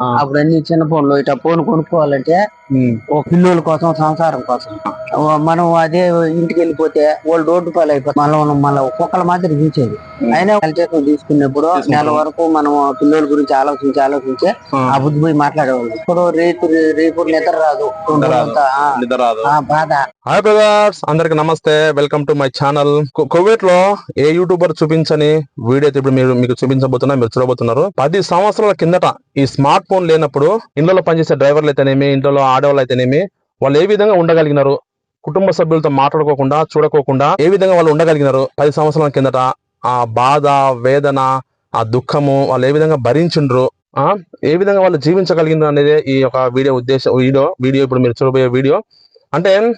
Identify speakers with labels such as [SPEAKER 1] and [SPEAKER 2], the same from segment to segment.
[SPEAKER 1] అప్పుడు అన్ని చిన్న ఫోన్లు ఇట్లా ఫోన్ కొనుక్కోవాలంటే ఓ పిల్లోల కోసం సంసారం కోసం. మనం అదే ఇంటికి వెళ్ళిపోతే వాళ్ళు రోడ్డు పాలు అయిపోతారు మనం మళ్ళీ ఒక్కొక్కల మాదిరి చూసేది. అయినా తీసుకున్నప్పుడు. నెల వరకు మనం పిల్లోల గురించి ఆలోచించి ఆలోచించి ఆ. బుద్ధి పోయి మాట్లాడేవాళ్ళు. ఇప్పుడు రేపు రేపు నిద్ర రాదు. బాధ.
[SPEAKER 2] హాయ్ బ్రదర్స్ అందరికి నమస్తే. వెల్కమ్ టు మై ఛానల్ కోవిడ్లో ఏ యూట్యూబర్ చూపించని వీడియో ఇప్పుడు మీరు మీకు చూపించబోతున్నా మీరు చూడబోతున్నారు. పది సంవత్సరాల కిందట ఈ స్మార్ట్ స్మార్ట్ ఫోన్ లేనప్పుడు ఇంట్లో పనిచేసే డ్రైవర్లు అయితేనేమి ఇంట్లో ఆడవాళ్ళు అయితేనేమి వాళ్ళు ఏ విధంగా ఉండగలిగినారు? కుటుంబ సభ్యులతో మాట్లాడుకోకుండా చూడకోకుండా ఏ విధంగా వాళ్ళు ఉండగలిగినారు? పది సంవత్సరాల కిందట ఆ బాధ వేదన ఆ దుఃఖము వాళ్ళు ఏ విధంగా భరించుండ్రు? ఆ? ఏ విధంగా వాళ్ళు జీవించగలిగినారు అనేది ఈ యొక్క వీడియో ఉద్దేశం వీడియో వీడియో ఇప్పుడు మీరు చూడబోయే వీడియో. అంటే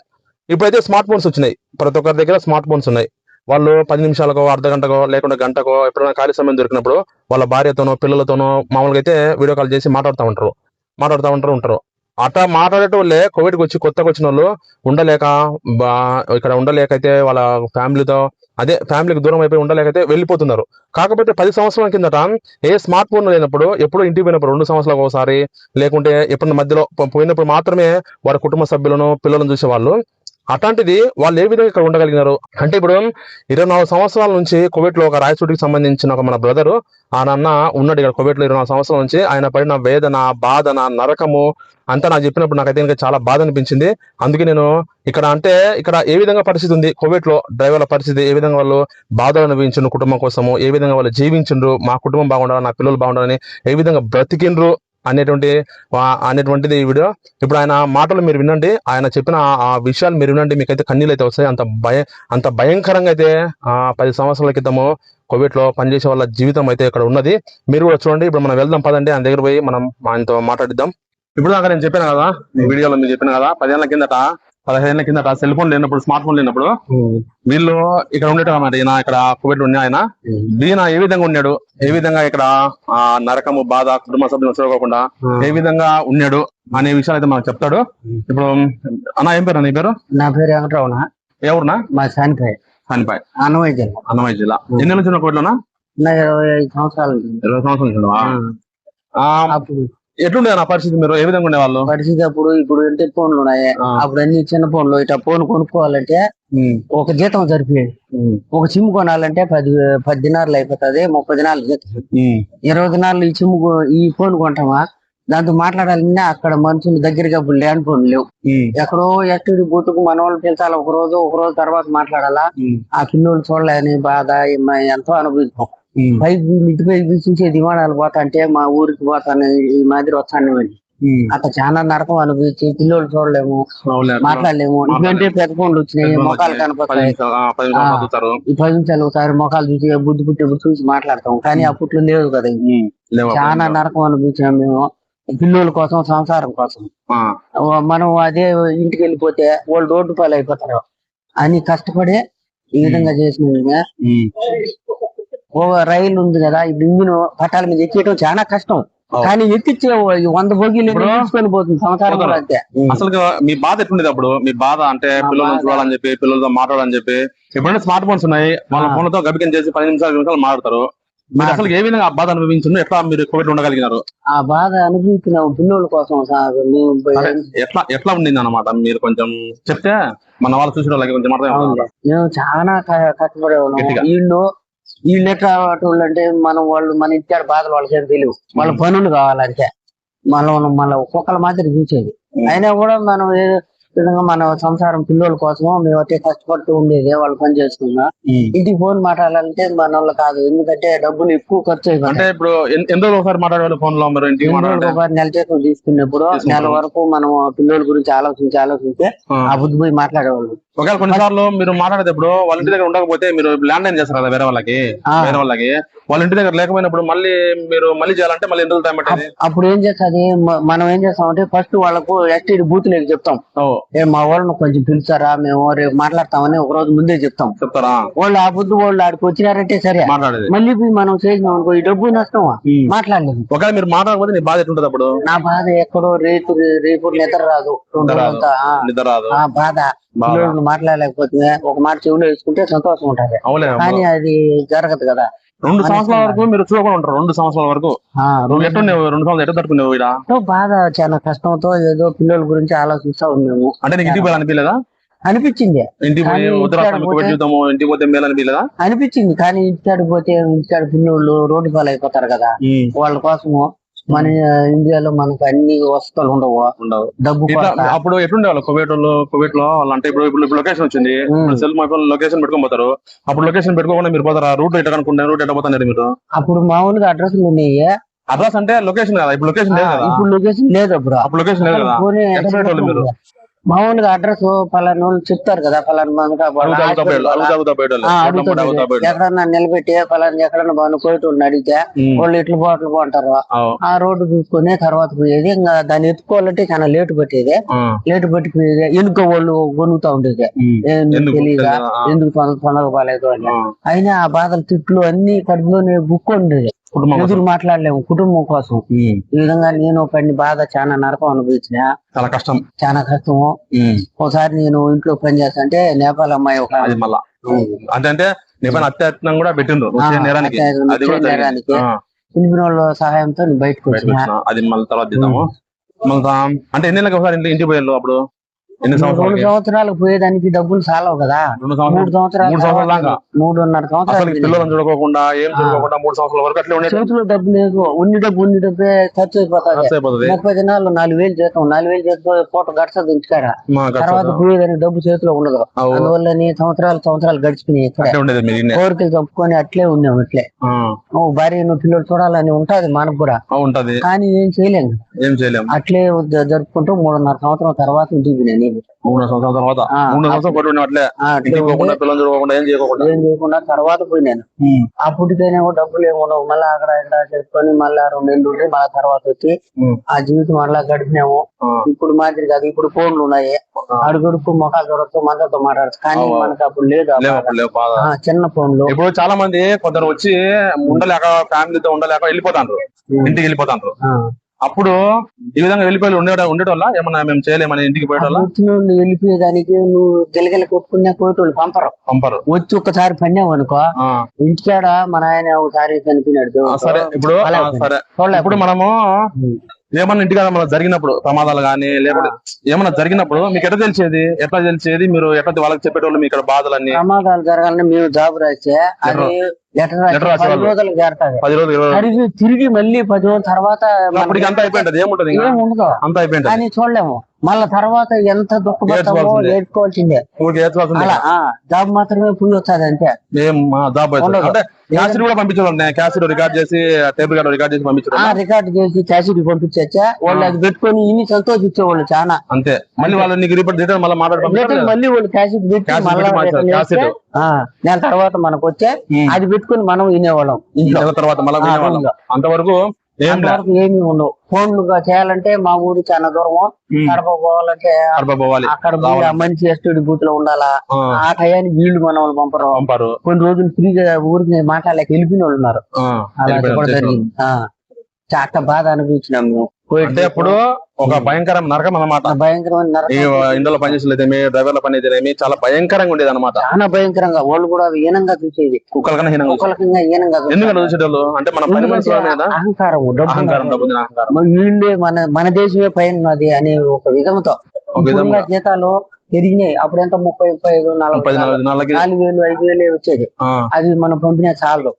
[SPEAKER 2] ఇప్పుడైతే స్మార్ట్ ఫోన్స్ వచ్చినాయి. ప్రతి ఒక్కరి దగ్గర స్మార్ట్ ఫోన్స్ ఉన్నాయి. వాళ్ళు పది నిమిషాలకో అర్ధ గంటకో లేకుంటే గంటకో ఎప్పుడైనా ఖాళీ సమయం దొరికినప్పుడు వాళ్ళ భార్యతోనో పిల్లలతోనో మామూలుగా అయితే వీడియో కాల్ చేసి మాట్లాడుతూ ఉంటారు. మాట్లాడుతూ ఉంటారు ఉంటారు. అట్లా మాట్లాడేటోళ్ళే కోవిడ్కి వచ్చి కొత్తగా వచ్చిన వాళ్ళు ఉండలేక బా- ఇక్కడ ఉండలేక అయితే వాళ్ళ ఫ్యామిలీతో అదే ఫ్యామిలీకి దూరం అయిపోయి ఉండలేకైతే వెళ్ళిపోతున్నారు. కాకపోతే పది సంవత్సరాల కిందట ఏ స్మార్ట్ ఫోన్ లేనప్పుడు ఎప్పుడు ఇంటికి పోయినప్పుడు రెండు సంవత్సరాలకు ఒకసారి లేకుంటే ఎప్పుడు మధ్యలో పోయినప్పుడు మాత్రమే వారి కుటుంబ సభ్యులను పిల్లలను చూసేవాళ్ళు. అట్లాంటిది వాళ్ళు ఏ విధంగా ఇక్కడ ఉండగలిగినారు? అంటే ఇప్పుడు ఇరవై నాలుగు సంవత్సరాల నుంచి కోవిడ్లో ఒక రాయచూటికి సంబంధించిన ఒక మన బ్రదరు ఆ నాన్న ఉన్నాడు ఇక్కడ కోవిడ్లో ఇరవై నాలుగు సంవత్సరాల నుంచి. ఆయన పడిన వేదన బాధన నరకము అంతా నాకు చెప్పినప్పుడు నాకైతే ఇంకా చాలా బాధ అనిపించింది. అందుకే నేను ఇక్కడ అంటే ఇక్కడ ఏ విధంగా పరిస్థితి ఉంది? కోవిడ్లో డ్రైవర్ల పరిస్థితి ఏ విధంగా వాళ్ళు బాధలు అనుభవించిండ్రు కుటుంబం కోసము? ఏ విధంగా వాళ్ళు జీవించిండ్రు? మా కుటుంబం బాగుండాలి? నా పిల్లలు బాగుండాలని ఏ విధంగా బ్రతికిండ్రు? అనేటువంటి అనేటువంటిది వీడియో. ఇప్పుడు ఆయన మాటలు మీరు వినండి. ఆయన చెప్పిన ఆ- విషయాలు మీరు వినండి. మీకైతే కన్నీళ్ళు అయితే వస్తాయి. అంత భయ అంత భయంకరంగా అయితే ఆ పది సంవత్సరాల క్రితము కోవిడ్లో పనిచేసే వాళ్ళ జీవితం అయితే ఇక్కడ ఉన్నది. మీరు కూడా చూడండి. ఇప్పుడు మనం వెళ్దాం పదండి. ఆయన దగ్గర పోయి మనం ఆయనతో మాట్లాడిద్దాం. ఇప్పుడు దాకా నేను చెప్పాను కదా వీడియోలో మీరు చెప్పాను కదా పదేళ్ళ కిందట పదిహేనుల కిందట సెల్ ఫోన్ లేనప్పుడు స్మార్ట్ ఫోన్ లేనప్పుడు వీళ్ళు ఇక్కడ ఉండేట అన్నమాట ఈయన ఇక్కడ కోవిడ్ ఉన్న ఆయన. ఈయన ఏ విధంగా ఉన్నాడు? ఏ విధంగా ఇక్కడ ఆ నరకము బాధ కుటుంబ సభ్యులను చూడకోకుండా ఏ విధంగా ఉన్నాడు అనే విషయాలు అయితే మనకు చెప్తాడు. ఇప్పుడు అన్న ఏం పేరు నీ పేరు?
[SPEAKER 1] నా పేరు వెంకటరమణ.
[SPEAKER 2] ఎవరునా
[SPEAKER 1] మా చనిపోయి
[SPEAKER 2] కానిపాయ్
[SPEAKER 1] అన్నమయ్య జిల్లా
[SPEAKER 2] అన్నమయ్య జిల్లా ఎన్ని నుంచి కోవిడ్లోనా
[SPEAKER 1] నా ఇరవై సంవత్సరాలు.
[SPEAKER 2] ఇరవై సంవత్సరాల ఎట్లుండే నా పరిస్థితి మీరు? ఏ విధంగా ఉండేవాళ్ళు?
[SPEAKER 1] పరిస్థితి అప్పుడు ఇప్పుడు అంటే ఫోన్లు ఉన్నాయి. అప్పుడు అన్ని చిన్న ఫోన్లు ఇట్లా ఫోన్ కొనుక్కోవాలంటే ఒక జీతం సరిపోయేది.
[SPEAKER 2] ఉమ్,
[SPEAKER 1] ఒక సిమ్ కొనాలంటే పది పది దినాలు అయిపోతుంది ముప్పై దినాలు జీతం. ఇరవై దినాలు ఈ సిమ్ ఈ ఫోన్ కొంటామా? దాంతో మాట్లాడాలన్నా అక్కడ మనుషులు దగ్గరగా అప్పుడు ల్యాండ్ ఫోన్ లేవు. ఎక్కడో ఎక్కడి బూతుకు మన వాళ్ళు పిలిచాలి ఒక రోజు ఒక రోజు తర్వాత మాట్లాడాలా? ఆ పిల్లోళ్ళు చూడలేని బాధ ఎంతో అనుభవిస్తాం
[SPEAKER 2] ఉమ్,
[SPEAKER 1] పైకి ఇంటిపై చూసే విమానాలు పోతా అంటే మా ఊరికి పోతాను ఈ మాదిరి వస్తాను
[SPEAKER 2] ఉమ్.
[SPEAKER 1] అట్లా చాలా నరకం అనిపించి పిల్లోళ్ళు చూడలేము మాట్లాడలేము. ఇటువంటి పెద్ద ఫోన్లు వచ్చినాయి మొఖాలు కనపడతాయి.
[SPEAKER 2] పది నిమిషాలు
[SPEAKER 1] ఒకసారి మొఖాలు చూసి బుద్ధి పుట్టి చూసి మాట్లాడతాం కానీ అప్పట్లో లేదు కదా? చాలా నరకం అనిపించాం మేము. పిల్లోల కోసం సంసారం కోసం. మనం అదే ఇంటికి వెళ్ళిపోతే వాళ్ళు రోడ్డు పాలు అయిపోతారు అని కష్టపడి ఈ విధంగా చేసిన రైలు ఉంది కదా ఈ ఇంజిన్ పట్టాల మీద ఎక్కియడం చాలా కష్టం. కానీ ఎక్కిచ్చే వంద తీసుకొని పోతుంది? సంవత్సరం
[SPEAKER 2] అసలు మీ బాధ ఎట్లుండేది అప్పుడు? మీ బాధ అంటే పిల్లల్ని
[SPEAKER 1] బాధ-
[SPEAKER 2] చూడాలని చెప్పి పిల్లలతో మాట్లాడాలని చెప్పి. ఎప్పుడైనా స్మార్ట్ ఫోన్స్ ఉన్నాయి వాళ్ళ. ఫోన్లతో గబికం చేసి పది నిమిషాలు నిమిషాలు మాట్లాడతారు. మీరు అసలు ఏ విధంగా ఆ బాధ అనిపించిందో ఎట్లా మీరు కోవిడ్ ఉండగలిగినారు?
[SPEAKER 1] ఆ బాధ అనుభవించిన పిల్లోల కోసం
[SPEAKER 2] ఎట్లా ఎట్లా ఉండింది అనమాట మీరు కొంచెం చెప్తే? మన వాళ్ళు చూసిన వాళ్ళకి కొంచెం అర్థం.
[SPEAKER 1] మేము చాలా కష్టపడే
[SPEAKER 2] గట్టిగా.
[SPEAKER 1] వీళ్ళు వీళ్ళు ఎట్లా వాళ్ళు అంటే మనం వాళ్ళు మన ఇచ్చాడు బాధలు వాళ్ళకి తెలియదు వాళ్ళ పనులు కావాలంటే మనం మన ఒక్కొక్కల మాదిరి చూసేది. అయినా కూడా మనం విధంగా మన సంసారం పిల్లల కోసం మేము అట్టే కష్టపడుతూ ఉండేది వాళ్ళు పని చేసుకున్నా. ఇంటికి ఫోన్ మాట్లాడాలంటే మన వాళ్ళు కాదు. ఎందుకంటే డబ్బులు ఎక్కువ ఖర్చు
[SPEAKER 2] అంటే ఇప్పుడు ఎన్ని ఒకసారి మాట్లాడేవాళ్ళు ఫోన్లో మీరు
[SPEAKER 1] ఒకసారి నెల జీతం తీసుకున్నప్పుడు నెల. వరకు మనం పిల్లల గురించి ఆలోచించి ఆలోచించి ఆ. బుద్ధి పోయి మాట్లాడేవాళ్ళు.
[SPEAKER 2] ఒకవేళ కొన్నిసార్లు మీరు మాట్లాడేటప్పుడు వాళ్ళ ఇంటి దగ్గర ఉండకపోతే మీరు ల్యాండ్ లైన్ చేస్తారు కదా వేరే వాళ్ళకి? వేరే వాళ్ళకి? వాళ్ళ ఇంటి దగ్గర లేకపోయినప్పుడు మళ్ళీ మీరు మళ్ళీ చేయాలంటే మళ్ళీ ఎన్ని రోజులు టైం
[SPEAKER 1] అప్పుడు ఏం చేస్తుంది? మనం ఏం చేస్తామంటే ఫస్ట్ వాళ్ళకు ఎస్టీడీ బూత్ లేక చెప్తాం. ఏ మా వాళ్ళని కొంచెం పిలుస్తారా? మేము రేపు మాట్లాడతామని ఒక రోజు ముందే చెప్తాం.
[SPEAKER 2] చెప్తారా?
[SPEAKER 1] వాళ్ళు ఆ బుద్ధి వాళ్ళు ఆడికి వచ్చినారంటే సరే.
[SPEAKER 2] మాట్లాడేది.
[SPEAKER 1] మళ్ళీ పోయి మనం చేసినాం అనుకో ఈ డబ్బు నష్టం మాట్లాడలేదు.
[SPEAKER 2] ఒకవేళ మీరు మాట్లాడకపోతే నీ బాధ ఎట్లుంటది అప్పుడు?
[SPEAKER 1] నా బాధ ఎక్కడో రేపు రేపు నిద్ర రాదు.
[SPEAKER 2] నిద్ర రాదు.
[SPEAKER 1] బాధ. మాట్లాడలేకపోతే ఒక మాట చెవులో వేసుకుంటే సంతోషం ఉంటుంది.
[SPEAKER 2] అవులే
[SPEAKER 1] కానీ అది జరగదు కదా.
[SPEAKER 2] రెండు సంవత్సరాల వరకు మీరు చూడకుండా ఉంటారు రెండు సంవత్సరాల వరకు. ఎట్టుండేవు రెండు సంవత్సరాలు ఎట్లా తట్టుకునేవు
[SPEAKER 1] బాధ చాలా కష్టంతో ఏదో పిల్లల గురించి ఆలోచిస్తా ఉన్నాము.
[SPEAKER 2] అంటే నీకు ఇంటికి అనిపించలేదా
[SPEAKER 1] అనిపించింది.
[SPEAKER 2] ఇంటికి ఇంటికి పోతే మేలు అనిపించలేదా
[SPEAKER 1] అనిపించింది కానీ ఇంటికాడికి పోతే ఇంటికాడ పిల్లోళ్ళు రోడ్డు పాలు అయిపోతారు కదా వాళ్ళ కోసము మన ఇండియాలో మనకు అన్ని వసతులు ఉండవు.
[SPEAKER 2] ఉండవు.
[SPEAKER 1] డబ్బు.
[SPEAKER 2] అప్పుడు ఎట్లుండే వాళ్ళు కువైట్ వాళ్ళు కువైట్లో అంటే ఇప్పుడు ఇప్పుడు లొకేషన్ వచ్చింది. సెల్ మొబైల్ లొకేషన్ పెట్టుకొని పోతారు. అప్పుడు లొకేషన్ పెట్టుకోకుండా మీరు పోతారా? రూట్ ఎట్లా కనుక్కుంటే రూట్ ఎట్లా పోతారు మీరు?
[SPEAKER 1] అప్పుడు మామూలుగా అడ్రస్లు ఉన్నాయి
[SPEAKER 2] అడ్రస్ అంటే లొకేషన్ కదా. ఇప్పుడు లొకేషన్ లేదు
[SPEAKER 1] ఇప్పుడు లొకేషన్ లేదు అప్పుడు
[SPEAKER 2] అప్పుడు లొకేషన్ లేదు కదా.
[SPEAKER 1] మామూలుగా అడ్రస్ పలానా వాళ్ళు చెప్తారు కదా పలానా ఎక్కడన్నా నిలబెట్టి పలానా ఎక్కడన్నా బాగా కోయటోళ్ళని అడిగితే. వాళ్ళు ఇట్లు పోట్లు పోంటారు?
[SPEAKER 2] అవు.
[SPEAKER 1] ఆ రోడ్డు చూసుకుని తర్వాత పోయేది. ఇంకా దాన్ని ఎత్తుకోవాలంటే చాలా లేటు పట్టేది. లేటు పట్టి పోయేది వెనుక వాళ్ళు గొనుగుతా ఉండేది. నీకు
[SPEAKER 2] ఎందుకు?
[SPEAKER 1] బాగాలేదు అని. అయినా ఆ బాధలు తిట్లు అన్ని కడుపులోనే బుక్ ఉండేది
[SPEAKER 2] కుటుంబం.
[SPEAKER 1] ఎదురు మాట్లాడలేము కుటుంబం కోసం. ఈ విధంగా నేను పడిన బాధ చాలా నరకం అనుభవించిన.
[SPEAKER 2] చాలా కష్టం.
[SPEAKER 1] చాలా కష్టము. ఒకసారి నేను ఇంట్లో పని చేస్తుంటే నేపాల్ అమ్మాయి ఒక
[SPEAKER 2] అది మళ్ళా. అంటే అంటే నీ పైన అత్యత్నం కూడా పెట్టిండ్రు. నేరానికి.
[SPEAKER 1] పిలిపిన వాళ్ళ సహాయంతో బయటకు వచ్చిన.
[SPEAKER 2] అది మళ్ళీ తర్వాత అంటే ఎన్ని నెలలకు ఒకసారి ఇంటి ఇంటికి పోయారు అప్పుడు? ఎన్ని
[SPEAKER 1] రెండు
[SPEAKER 2] సంవత్సరాలకి
[SPEAKER 1] సంవత్సరాలకు పోయేదానికి డబ్బులు చాలవు కదా.
[SPEAKER 2] రెండు
[SPEAKER 1] మూడు
[SPEAKER 2] సంవత్సరాలు
[SPEAKER 1] సంవత్సరాలు
[SPEAKER 2] మూడు సంవత్సరాల దాకా.
[SPEAKER 1] మూడున్నర సంవత్సరాలు
[SPEAKER 2] పిల్లలను చూడకోకుండా ఏం చూడకోకుండా మూడు సంవత్సరాల వరకు అట్లే ఉండేది.
[SPEAKER 1] చేతిలో డబ్బు లేదు. ఉన్ని డబ్బు ఉన్ని డబ్బే ఖర్చు అయిపోతుంది. ముప్పై దినాలు నాలుగు వేలు చేస్తాం. నాలుగు వేలు చేస్తే పూట గడచదు ఇంటికాడ. తర్వాత పోయేదానికి డబ్బు చేతిలో ఉండదు. అందువల్ల సంవత్సరాలు సంవత్సరాలు గడిచిపోయినాయి
[SPEAKER 2] అట్లే ఇన్నే.
[SPEAKER 1] కోరికలు చంపుకొని అట్లే ఉన్నాం ఓ భార్య నువ్వు పిల్లలు చూడాలని ఉంటది మనకు కూడా
[SPEAKER 2] ఉంటది.
[SPEAKER 1] కానీ ఏం చేయలేం. కదా.
[SPEAKER 2] ఏం చేయలేం.
[SPEAKER 1] అట్లే జరుపుకుంటూ మూడున్నర సంవత్సరం తర్వాత ఇంటికి నేను
[SPEAKER 2] మూడు సంవత్సరాల తర్వాత
[SPEAKER 1] ఆ,
[SPEAKER 2] మూడు సంవత్సరాలు కొట్టి ఉండే అట్లే
[SPEAKER 1] ఆ, అట్లే
[SPEAKER 2] పోకుండా పిల్లలు చూడకుండా ఏం చేయకోకుండా
[SPEAKER 1] ఏం చేయకుండా తర్వాత పోయినాను అప్పటికైనా డబ్బులు ఏముండవు మళ్ళీ అక్కడ ఇక్కడ చేసుకొని మళ్ళీ రెండు నెలలు ఉండి మళ్ళీ తర్వాత వచ్చి. ఆ జీవితం మళ్ళా గడిపినాము.
[SPEAKER 2] ఆ,
[SPEAKER 1] ఇప్పుడు మాదిరి కాదు ఇప్పుడు ఫోన్లు ఉన్నాయి.
[SPEAKER 2] ఆ.
[SPEAKER 1] అడుగుడుకు మొఖాలు చూడొచ్చు మనతో మాట్లాడచ్చు. కానీ. మనకు అప్పుడు లేదు ఆ ఆ, చిన్న ఫోన్లు.
[SPEAKER 2] ఇప్పుడు చాలా మంది కొందరు వచ్చి ఉండలేక ఫ్యామిలీతో ఉండలేక వెళ్ళిపోతాండ్రు. ఇంటికి వెళ్ళిపోతాండ్రు.
[SPEAKER 1] ఆ.
[SPEAKER 2] అప్పుడు ఈ విధంగా వెళ్ళిపోయి ఉండే ఉండేటోళ్ళ? ఏమన్నా మేము చేయలేమని ఇంటికి పోయేటోళ్ళ?
[SPEAKER 1] వెళ్ళిపోయేదానికి నువ్వు గిలగిల కొట్టుకునే కోటోళ్ళు పంపరు.
[SPEAKER 2] పంపరు.
[SPEAKER 1] వచ్చి ఒక్కసారి పన్నావు అనుకో ఇంటికాడ మన ఆయన ఒకసారి చనిపోయినాడు.
[SPEAKER 2] సరే. ఇప్పుడు సరే. ఇప్పుడు మనము ఏమన్నా ఇంటికి మన జరిగినప్పుడు ప్రమాదాలు కానీ లేకపోతే ఏమన్నా జరిగినప్పుడు మీకు ఎట్లా తెలిసేది? ఎట్లా తెలిసేది? మీరు ఎట్లా వాళ్ళకి చెప్పేటోళ్ళు మీ ఇక్కడ బాధలన్నీ?
[SPEAKER 1] ప్రమాదాలు జరగాలని మేము జాబ్ రాస్తే అది పది
[SPEAKER 2] రోజులు
[SPEAKER 1] తిరిగి మళ్ళీ పది రోజుల తర్వాత
[SPEAKER 2] అంతా అయిపోయింటది ఏముంటది అంతా అయిపోయింటది
[SPEAKER 1] కానీ చూడలేము. మళ్ళా తర్వాత ఎంత దుఃఖపడతామో
[SPEAKER 2] ఏడ్చుకోవాల్సిందే.
[SPEAKER 1] అలా జాబ్ మాత్రమే పుణ్యం వస్తుంది అంతే.
[SPEAKER 2] క్యాసెట్ కూడా పంపించడం క్యాసెట్ రికార్డ్ చేసి కార్డు రికార్డ్ చేసి పంపించడం
[SPEAKER 1] రికార్డు చేసి క్యాసెట్ పంపించచ్చా? వాళ్ళు అది పెట్టుకొని ఇన్ని సంతోషించేవాళ్ళు చాలా.
[SPEAKER 2] అంతే. మళ్ళీ వాళ్ళు నీకు రిపోర్ట్ రిటర్న్ మళ్ళీ
[SPEAKER 1] మళ్ళీ వాళ్ళు క్యాసెట్ పెట్టి మళ్ళా నెల తర్వాత మనకు వచ్చే. అది పెట్టుకొని మనం వినేవాళ్ళం.
[SPEAKER 2] తర్వాత మళ్ళీ అంతవరకు
[SPEAKER 1] ఏమీ ఉండవు. ఫోన్లు చేయాలంటే మా ఊరు చాలా దూరము. కడప పోవాలంటే
[SPEAKER 2] పోవాలి.
[SPEAKER 1] అక్కడ మనిషి ఎస్టడి బూత్లో ఉండాలా?
[SPEAKER 2] ఆ,
[SPEAKER 1] టయానికి వీళ్ళు మన వాళ్ళు పంపరు.
[SPEAKER 2] పంపారు.
[SPEAKER 1] కొన్ని రోజులు ఫ్రీగా ఊరికి మాట్లాడలేక వెళ్ళిపోయిన వాళ్ళు ఉన్నారు. అలా. జరిగింది. చాలా బాధ అనిపించినాం
[SPEAKER 2] అంటే అప్పుడు ఒక భయంకర నరకం అన్నమాట.
[SPEAKER 1] భయంకరమైన నరకం.
[SPEAKER 2] ఈ ఇందులో పనిచేసేదేమి డ్రైవర్ల పని అయితేనేమి చాలా భయంకరంగా ఉండేది అనమాట
[SPEAKER 1] చాలా భయంకరంగా వాళ్ళు కూడా హీనంగా చూసేది.
[SPEAKER 2] హీనంగా.
[SPEAKER 1] ఒకరికంగా హీనంగా.
[SPEAKER 2] ఎందుకంటే చూసేటోళ్ళు? అంటే మన పని
[SPEAKER 1] అహంకారం
[SPEAKER 2] అహంకారం.
[SPEAKER 1] మన మన దేశమే పైన ఉన్నది అనే ఒక విధంతో
[SPEAKER 2] ఒక విధంగా.
[SPEAKER 1] జీతాలు పెరిగినాయి. అప్పుడు ఎంత? ముప్పై ముప్పై ఐదు నలభై
[SPEAKER 2] నాలుగు.
[SPEAKER 1] వేలు ఐదు వేలు వచ్చేది. అది మనం పంపిన చాలు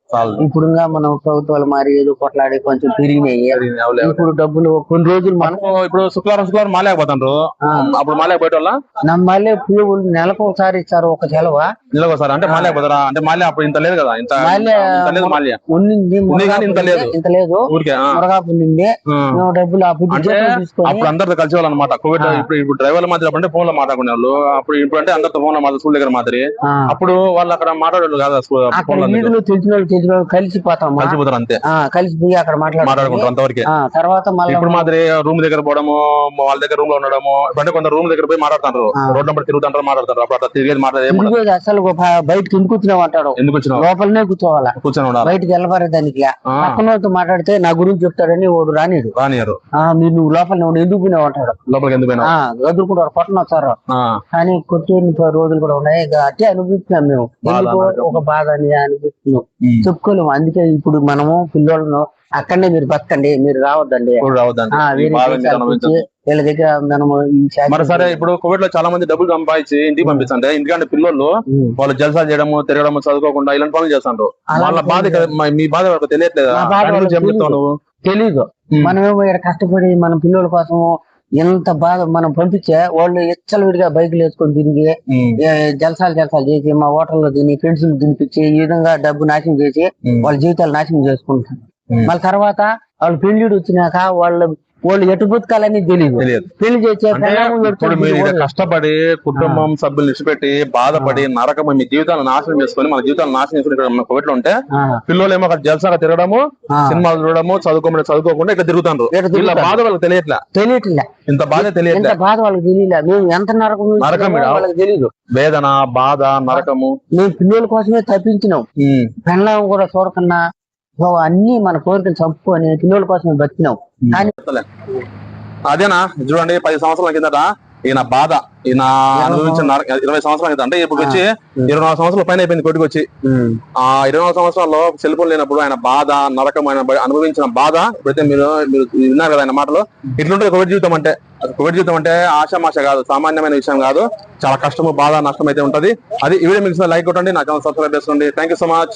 [SPEAKER 1] ఇప్పుడుగా మనం ప్రభుత్వాలు మారి ఏదో కొట్లాడి కొంచెం పెరిగినాయి. ఇప్పుడు డబ్బులు కొన్ని రోజులు మనం
[SPEAKER 2] ఇప్పుడు శుక్రవారం శుక్రవారం మాలేకపోతాండ్రు. అప్పుడు మాలేకపోయేటోళ్ళ?
[SPEAKER 1] నమ్మలే పువ్వులు నెలకు ఒకసారి ఇస్తారు ఒక సెలవు.
[SPEAKER 2] నిలవసారి అంటే మాలేకపోతారా అంటే మాల్య అప్పుడు ఇంత లేదు కదా? ఇంత లేదు ఇంత లేదు.
[SPEAKER 1] ఇంత లేదు.
[SPEAKER 2] ఊరికే.
[SPEAKER 1] మేము డబ్బులు
[SPEAKER 2] అప్పుడు అందరితో కలిసి వాళ్ళు అనమాట కోవిడ్. ఇప్పుడు మధ్య అంటే ఫోన్లో మాట్లాడుకునే వాళ్ళు అప్పుడు ఇప్పుడు అంటే అందరితో ఫోన్లో మాట్లాడు స్కూల్ దగ్గర మాదిరి. అప్పుడు వాళ్ళు అక్కడ మాట్లాడేవాళ్ళు కాదు
[SPEAKER 1] అక్కడ
[SPEAKER 2] ఫోన్లో
[SPEAKER 1] వీధిలో తెలిసిన వాళ్ళు తెలిసిన వాళ్ళు కలిసిపోతాం
[SPEAKER 2] కలిసిపోతారు అంతే.
[SPEAKER 1] ఆ కలిసిపోయి అక్కడ మాట్లాడుకుంటాం.
[SPEAKER 2] మాట్లాడుకుంటారు అంతవరకే.
[SPEAKER 1] తర్వాత మళ్ళీ
[SPEAKER 2] ఇప్పుడు మాదిరి రూమ్ దగ్గర పోవడము వాళ్ళ దగ్గర రూమ్లో ఉండడము అంటే కొంత రూమ్ దగ్గర పోయి మాట్లాడుతారు. రోడ్ నెంబర్ తిరుగుతుంటారు మాట్లాడతారు అప్పుడు అట్లా తిరిగేది మాట్లాడేది
[SPEAKER 1] అసలు ఒక బయటకి ఎందుకు కూర్చున్నావు అంటాడు
[SPEAKER 2] ఎందుకు వచ్చినావు?
[SPEAKER 1] లోపలనే కూర్చోవాలా?
[SPEAKER 2] కూర్చొని
[SPEAKER 1] బయటికి వెళ్ళబారే దానికి. పక్కన వాళ్ళతో మాట్లాడితే నా గురించి చెప్తాడని వాడు రానిడు.
[SPEAKER 2] రానియరు
[SPEAKER 1] మీరు నువ్వు లోపల ఎందుకు పోయినావు అంటాడు.
[SPEAKER 2] లోపలికి ఎందుకు పోయినావు?
[SPEAKER 1] ఆ ఎదుర్కొంటారు పట్టణ
[SPEAKER 2] ఆ,
[SPEAKER 1] కానీ కొట్టేని రోజులు కూడా ఉన్నాయి. అట్టే అనిపిస్తున్నాం మేము. ఒక బాధ అని అనిపిస్తున్నాం చెప్పుకోలేము. అందుకే ఇప్పుడు మనము పిల్లలను అక్కడనే మీరు బతకండి మీరు రావద్దండి. వీళ్ళ దగ్గర మనము
[SPEAKER 2] మరి సరే ఇప్పుడు కోవిడ్లో చాలా మంది డబ్బులు సంపాదించి ఇంటికి పంపించండి ఎందుకంటే పిల్లలు. వాళ్ళు జల్సా చేయడము తిరగడము చదువుకోకుండా ఇలాంటి పనులు చేస్తాండ్రు.
[SPEAKER 1] అలాంటి
[SPEAKER 2] వాళ్ళ బాధ మ- బాధ తెలియట్లేదా? ఉమ్.
[SPEAKER 1] మనమేమో ఇక్కడ కష్టపడి మన పిల్లల కోసం ఎంత బాధ మనం పంపించే వాళ్ళు విడిగా బైకులు వేసుకొని తిరిగి జలసాలు జలసాలు చేసి మా హోటల్లో తిని ఫ్రెండ్స్ తినిపించి ఈ విధంగా డబ్బు నాశనం చేసి. వాళ్ళ జీవితాలు నాశనం చేసుకుంటారు. మళ్ళీ తర్వాత వాళ్ళు పెళ్ళిడు వచ్చినాక వాళ్ళ వాళ్ళు ఎటు బతకాలని తెలియదు
[SPEAKER 2] తెలియదు
[SPEAKER 1] పెళ్ళి
[SPEAKER 2] ఇప్పుడు మీరు. కష్టపడి కుటుంబం సభ్యులు విడిచిపెట్టి బాధపడి నరకం మీ జీవితాలను నాశనం చేసుకొని మన జీవితాలను నాశనం చేసుకుని ఇక్కడ ఉంటే పిల్లలు ఏమో అక్కడ జల్సాగా తిరగడము. సినిమాలు చూడడము చదువుకోమని చదువుకోకుండా ఇక్కడ
[SPEAKER 1] తిరుగుతారు.
[SPEAKER 2] బాధ వాళ్ళకి తెలియట్లే?
[SPEAKER 1] తెలియట్లే.
[SPEAKER 2] ఇంత బాధ తెలియట్లే?
[SPEAKER 1] బాధ వాళ్ళకి తెలియలే మేము ఎంత నరకం
[SPEAKER 2] నరకం.
[SPEAKER 1] వాళ్ళకి తెలియదు
[SPEAKER 2] వేదన బాధ నరకము.
[SPEAKER 1] మేము పిల్లల కోసమే తప్పించినాం. పెళ్ళం కూడా చూడకుండా ఓ అన్ని మన కోరికలు చంపుకొని పిల్లల కోసమే బతికినాం. కానీ
[SPEAKER 2] చెప్తలే. అదేనా? చూడండి పది సంవత్సరాల కిందట ఈయన బాధ ఈయన అనుభవించిన ఇరవై సంవత్సరాల కింద అంటే ఇప్పుడు వచ్చి ఇరవై నాలుగు సంవత్సరాల పైన అయిపోయింది కొట్టుకు వచ్చి ఆ ఇరవై నాలుగు సంవత్సరాల్లో సెల్ ఫోన్ లేనప్పుడు ఆయన బాధ నరకం ఆయన అనుభవించిన బాధ ఇప్పుడైతే మీరు మీరు విన్నారు కదా ఆయన మాటలు ఇట్లుంటుంది కోవిడ్ జీవితం అంటే. అది కోవిడ్ జీవితం అంటే ఆశామాష కాదు సామాన్యమైన విషయం కాదు. చాలా కష్టము బాధ నష్టం అయితే ఉంటది. అది ఈ వీడియో మీకు లైక్ కొట్టండి నా ఛానల్ సబ్స్క్రైబ్ చేసుకోండి. Thank you so much